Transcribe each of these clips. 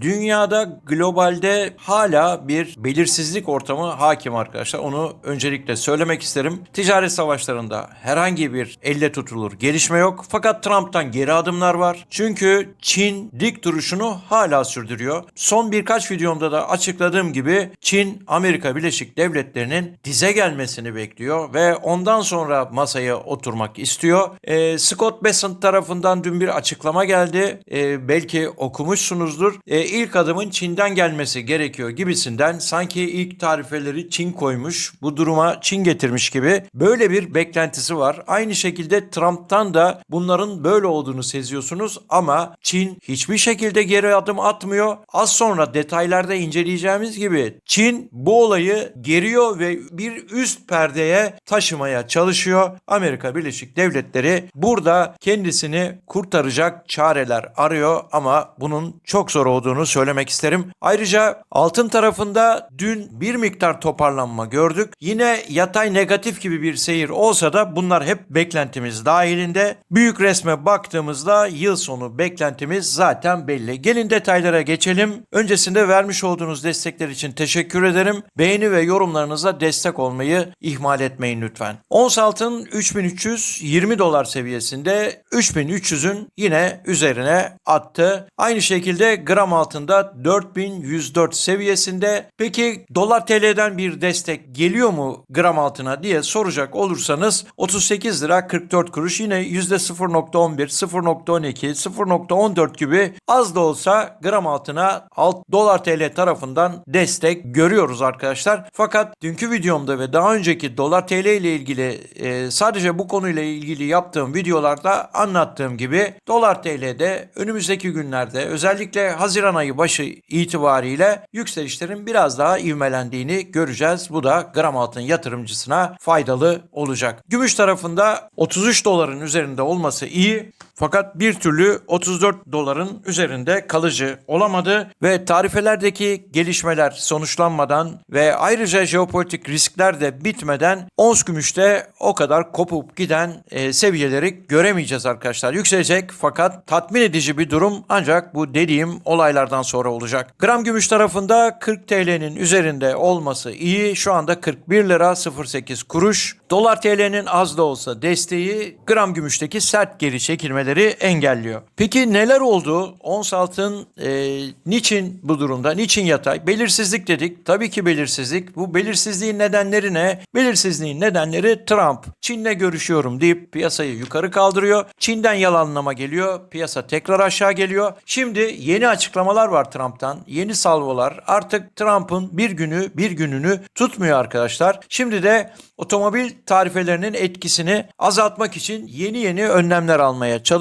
Dünyada globalde hala bir belirsizlik ortamı hakim arkadaşlar. Onu öncelikle söylemek isterim. Ticaret savaşlarında herhangi bir elle tutulur gelişme yok. Fakat Trump'tan geri adımlar var. Çünkü Çin dik duruşunu hala sürdürüyor. Son birkaç videomda da açıkladığım gibi Çin Amerika Birleşik Devletleri'nin dize gelmesini bekliyor ve ondan sonra masaya oturmak istiyor. Ee, Scott Bessent tarafından dün bir açıklama geldi. Ee, belki okumuşsunuzdur. Ee, ilk adımın Çin'den gelmesi gerekiyor gibisinden sanki ilk tarifeleri Çin koymuş, bu duruma Çin getirmiş gibi böyle bir beklentisi var. Aynı şekilde Trump'tan da bunların böyle olduğunu seziyorsunuz ama Çin hiçbir şekilde geri adım atmıyor. Az sonra detaylarda inceleyeceğimiz gibi Çin bu olayı geriyor ve bir üst perdeye taşımaya çalışıyor. Amerika Birleşik Devletleri burada kendisini kurtaracak çareler arıyor ama bunun çok zor olduğunu söylemek isterim. Ayrıca altın tarafında dün bir miktar toparlanma gördük. Yine yatay negatif gibi bir seyir olsa da bunlar hep beklentimiz dahilinde. Büyük resme baktığımızda yıl sonu beklentimiz zaten belli. Gelin detaylara geçelim. Öncesinde vermiş olduğunuz destekler için teşekkür ederim. Beğeni ve yorumlarınıza destek olmayı ihmal etmeyin lütfen. Ons altın 3320 dolar seviyesinde 3300'ün yine üzerine attı. Aynı şekilde gram altında 4104 seviyesinde. Peki dolar TL'den bir destek geliyor mu gram altına diye soracak olursanız 38 lira 44 kuruş yine %0.11, 0.12, 0.14 gibi az da olsa gram altına alt dolar TL tarafından destek görüyoruz arkadaşlar. Fakat dünkü videomda ve daha önceki dolar TL ile ilgili e, sadece bu konuyla ilgili yaptığım videolarda anlattığım gibi dolar TL'de önümüzdeki günlerde özellikle Haziran ayı başı itibariyle yükselişlerin biraz daha ivmelendiğini göreceğiz. Bu da gram altın yatırımcısına faydalı olacak. Gümüş tarafında 33 doların üzerinde olması iyi fakat bir türlü 34 doların üzerinde kalıcı olamadı ve tarifelerdeki gelişmeler sonuçlanmadan ve ayrıca jeopolitik riskler de bitmeden ons gümüşte o kadar kopup giden e, seviyeleri göremeyeceğiz arkadaşlar. Yükselecek fakat tatmin edici bir durum ancak bu dediğim olaylardan sonra olacak. Gram gümüş tarafında 40 TL'nin üzerinde olması iyi. Şu anda 41 lira 08 kuruş. Dolar TL'nin az da olsa desteği gram gümüşteki sert geri çekilmeleri engelliyor. Peki neler oldu? Ons altın e, niçin bu durumda? Niçin yatay? Belirsizlik dedik. Tabii ki belirsizlik. Bu belirsizliğin nedenleri ne? Belirsizliğin nedenleri Trump. Çin'le görüşüyorum deyip piyasayı yukarı kaldırıyor. Çin'den yalanlama geliyor. Piyasa tekrar aşağı geliyor. Şimdi yeni açıklamalar var Trump'tan. Yeni salvolar. Artık Trump'ın bir günü bir gününü tutmuyor arkadaşlar. Şimdi de otomobil tarifelerinin etkisini azaltmak için yeni yeni önlemler almaya çalışıyor.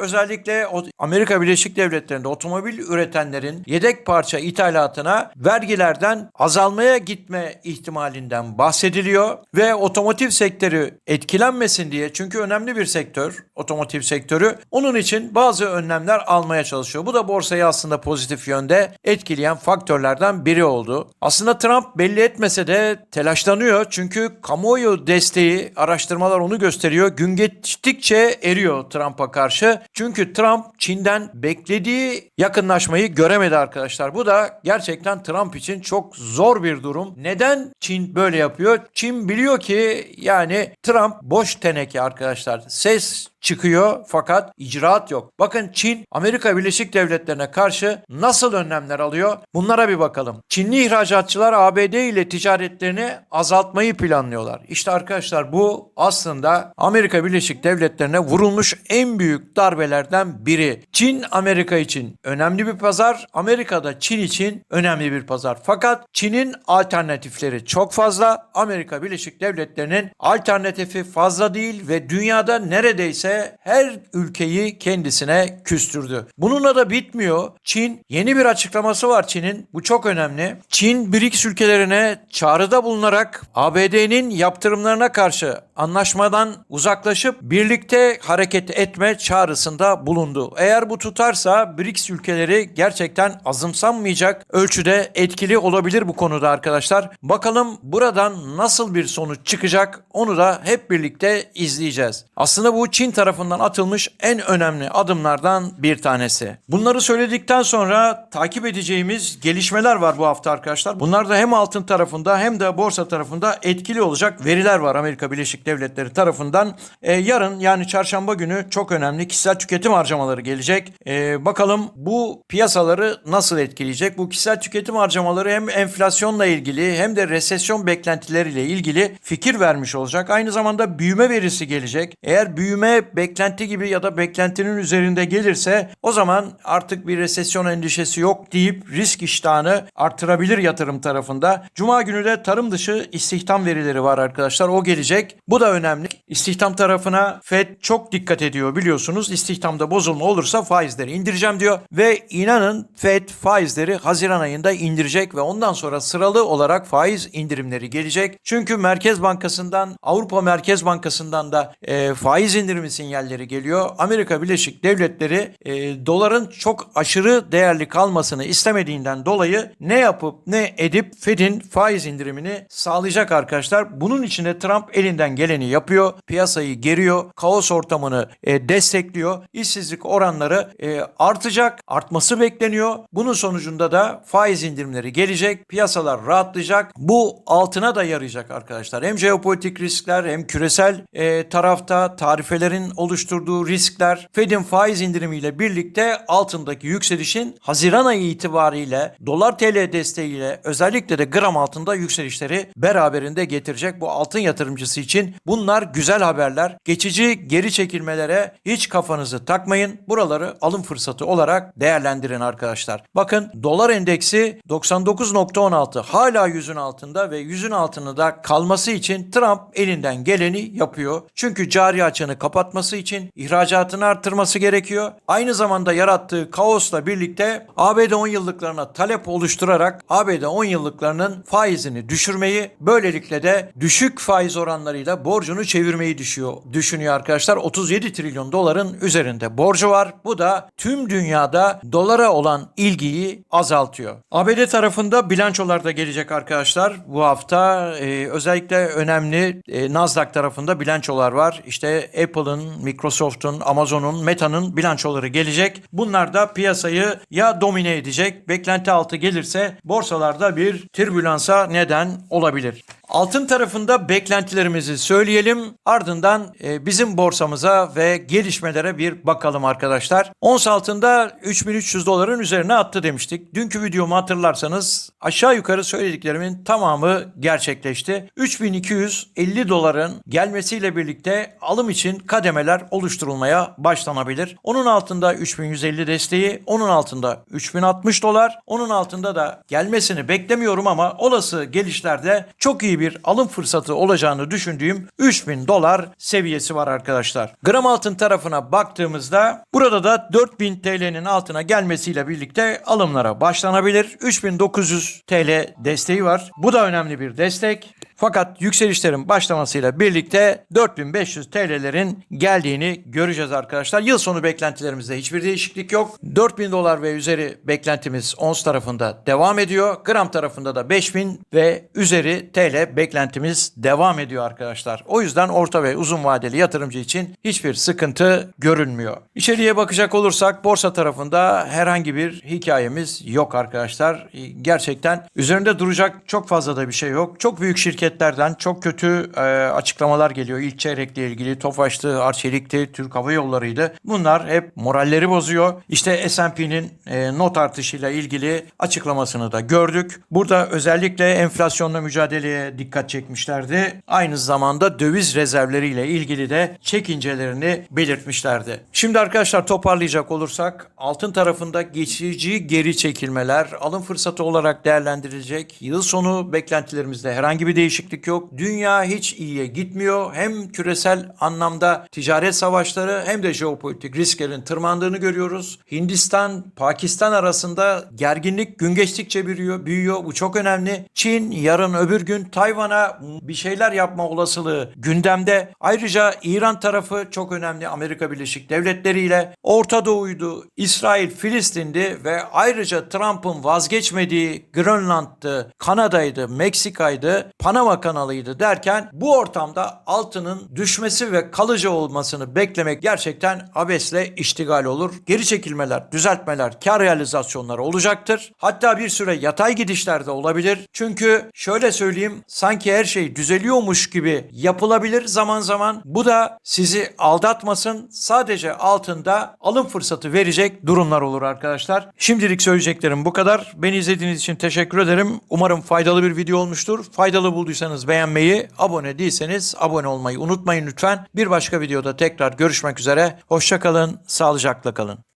Özellikle o- Amerika Birleşik Devletleri'nde otomobil üretenlerin yedek parça ithalatına vergilerden azalmaya gitme ihtimalinden bahsediliyor ve otomotiv sektörü etkilenmesin diye çünkü önemli bir sektör otomotiv sektörü onun için bazı önlemler almaya çalışıyor. Bu da borsayı aslında pozitif yönde etkileyen faktörlerden biri oldu. Aslında Trump belli etmese de telaşlanıyor çünkü kamuoyu desteği araştırmalar onu gösteriyor. Gün geçtikçe eriyor Trump'a karşı. Çünkü Trump Çin'den beklediği yakınlaşmayı göremedi arkadaşlar. Bu da gerçekten Trump için çok zor bir durum. Neden Çin böyle yapıyor? Çin biliyor ki yani Trump boş teneke arkadaşlar. Ses çıkıyor fakat icraat yok. Bakın Çin Amerika Birleşik Devletleri'ne karşı nasıl önlemler alıyor? Bunlara bir bakalım. Çinli ihracatçılar ABD ile ticaretlerini azaltmayı planlıyorlar. İşte arkadaşlar bu aslında Amerika Birleşik Devletleri'ne vurulmuş en büyük darbelerden biri. Çin Amerika için önemli bir pazar, Amerika'da Çin için önemli bir pazar. Fakat Çin'in alternatifleri çok fazla. Amerika Birleşik Devletleri'nin alternatifi fazla değil ve dünyada neredeyse her ülkeyi kendisine küstürdü. Bununla da bitmiyor. Çin yeni bir açıklaması var Çin'in. Bu çok önemli. Çin BRICS ülkelerine çağrıda bulunarak ABD'nin yaptırımlarına karşı anlaşmadan uzaklaşıp birlikte hareket etme çağrısında bulundu. Eğer bu tutarsa BRICS ülkeleri gerçekten azımsanmayacak ölçüde etkili olabilir bu konuda arkadaşlar. Bakalım buradan nasıl bir sonuç çıkacak onu da hep birlikte izleyeceğiz. Aslında bu Çin tarafından atılmış en önemli adımlardan bir tanesi. Bunları söyledikten sonra takip edeceğimiz gelişmeler var bu hafta arkadaşlar. Bunlar da hem altın tarafında hem de borsa tarafında etkili olacak veriler var Amerika Birleşik Devletleri tarafından. Ee, yarın yani çarşamba günü çok önemli kişisel tüketim harcamaları gelecek. Ee, bakalım bu piyasaları nasıl etkileyecek? Bu kişisel tüketim harcamaları hem enflasyonla ilgili hem de resesyon beklentileriyle ilgili fikir vermiş olacak. Aynı zamanda büyüme verisi gelecek. Eğer büyüme beklenti gibi ya da beklentinin üzerinde gelirse o zaman artık bir resesyon endişesi yok deyip risk iştahını artırabilir yatırım tarafında. Cuma günü de tarım dışı istihdam verileri var arkadaşlar. O gelecek. Bu da önemli. İstihdam tarafına Fed çok dikkat ediyor biliyorsunuz. İstihdamda bozulma olursa faizleri indireceğim diyor ve inanın Fed faizleri Haziran ayında indirecek ve ondan sonra sıralı olarak faiz indirimleri gelecek. Çünkü Merkez Bankası'ndan Avrupa Merkez Bankası'ndan da e, faiz indirimi sinyalleri geliyor. Amerika Birleşik Devletleri e, doların çok aşırı değerli kalmasını istemediğinden dolayı ne yapıp ne edip Fed'in faiz indirimini sağlayacak arkadaşlar. Bunun için de Trump elinden geleni yapıyor. Piyasayı geriyor. Kaos ortamını e, destekliyor. İşsizlik oranları e, artacak. Artması bekleniyor. Bunun sonucunda da faiz indirimleri gelecek. Piyasalar rahatlayacak. Bu altına da yarayacak arkadaşlar. Hem jeopolitik riskler hem küresel e, tarafta tarifelerin oluşturduğu riskler Fed'in faiz indirimiyle birlikte altındaki yükselişin Haziran ayı itibariyle dolar TL desteğiyle özellikle de gram altında yükselişleri beraberinde getirecek bu altın yatırımcısı için bunlar güzel haberler. Geçici geri çekilmelere hiç kafanızı takmayın. Buraları alım fırsatı olarak değerlendirin arkadaşlar. Bakın dolar endeksi 99.16 hala yüzün altında ve yüzün altında kalması için Trump elinden geleni yapıyor. Çünkü cari açığını kapatması için ihracatını arttırması gerekiyor. Aynı zamanda yarattığı kaosla birlikte ABD 10 yıllıklarına talep oluşturarak ABD 10 yıllıklarının faizini düşürmeyi böylelikle de düşük faiz oranlarıyla borcunu çevirmeyi düşüyor, düşünüyor arkadaşlar. 37 trilyon doların üzerinde borcu var. Bu da tüm dünyada dolara olan ilgiyi azaltıyor. ABD tarafında bilançolar da gelecek arkadaşlar. Bu hafta e, özellikle önemli e, Nasdaq tarafında bilançolar var. İşte Apple'ın, Microsoft'un, Amazon'un, Meta'nın bilançoları gelecek. Bunlar da piyasayı ya domine edecek, beklenti altı gelirse borsalarda bir türbülansa neden olabilir. Altın tarafında beklentilerimizi söyleyelim. Ardından e, bizim borsamıza ve gelişmelere bir bakalım arkadaşlar. Ons altında 3300 doların üzerine attı demiştik. Dünkü videomu hatırlarsanız aşağı yukarı söylediklerimin tamamı gerçekleşti. 3250 doların gelmesiyle birlikte alım için kademeler oluşturulmaya başlanabilir. Onun altında 3150 desteği, onun altında 3060 dolar, onun altında da gelmesini beklemiyorum ama olası gelişlerde çok iyi bir alım fırsatı olacağını düşündüğüm 3000 dolar seviyesi var arkadaşlar. Gram altın tarafına baktığımızda burada da 4000 TL'nin altına gelmesiyle birlikte alımlara başlanabilir. 3900 TL desteği var. Bu da önemli bir destek. Fakat yükselişlerin başlamasıyla birlikte 4500 TL'lerin geldiğini göreceğiz arkadaşlar. Yıl sonu beklentilerimizde hiçbir değişiklik yok. 4000 dolar ve üzeri beklentimiz ons tarafında devam ediyor. Gram tarafında da 5000 ve üzeri TL beklentimiz devam ediyor arkadaşlar. O yüzden orta ve uzun vadeli yatırımcı için hiçbir sıkıntı görünmüyor. İçeriye bakacak olursak borsa tarafında herhangi bir hikayemiz yok arkadaşlar. Gerçekten üzerinde duracak çok fazla da bir şey yok. Çok büyük şirketlerden çok kötü e, açıklamalar geliyor. İlk çeyrekle ilgili Tofaş'tı, Arçelik'ti, Türk Hava Yolları'ydı. Bunlar hep moralleri bozuyor. İşte S&P'nin e, not artışıyla ilgili açıklamasını da gördük. Burada özellikle enflasyonla mücadeleye dikkat çekmişlerdi. Aynı zamanda döviz rezervleriyle ilgili de çekincelerini belirtmişlerdi. Şimdi arkadaşlar toparlayacak olursak altın tarafında geçici geri çekilmeler alım fırsatı olarak değerlendirilecek. Yıl sonu beklentilerimizde herhangi bir değişiklik değişiklik yok. Dünya hiç iyiye gitmiyor. Hem küresel anlamda ticaret savaşları hem de jeopolitik risklerin tırmandığını görüyoruz. Hindistan, Pakistan arasında gerginlik gün geçtikçe büyüyor. büyüyor. Bu çok önemli. Çin yarın öbür gün Tayvan'a bir şeyler yapma olasılığı gündemde. Ayrıca İran tarafı çok önemli. Amerika Birleşik Devletleri ile Orta Doğu'ydu, İsrail, Filistin'di ve ayrıca Trump'ın vazgeçmediği Grönland'dı, Kanada'ydı, Meksika'ydı, Panama kanalıydı derken bu ortamda altının düşmesi ve kalıcı olmasını beklemek gerçekten abesle iştigal olur. Geri çekilmeler, düzeltmeler, kar realizasyonları olacaktır. Hatta bir süre yatay gidişler de olabilir. Çünkü şöyle söyleyeyim sanki her şey düzeliyormuş gibi yapılabilir zaman zaman. Bu da sizi aldatmasın. Sadece altında alım fırsatı verecek durumlar olur arkadaşlar. Şimdilik söyleyeceklerim bu kadar. Beni izlediğiniz için teşekkür ederim. Umarım faydalı bir video olmuştur. Faydalı bulduysanız beğenmeyi, abone değilseniz abone olmayı unutmayın lütfen. Bir başka videoda tekrar görüşmek üzere. Hoşçakalın, sağlıcakla kalın.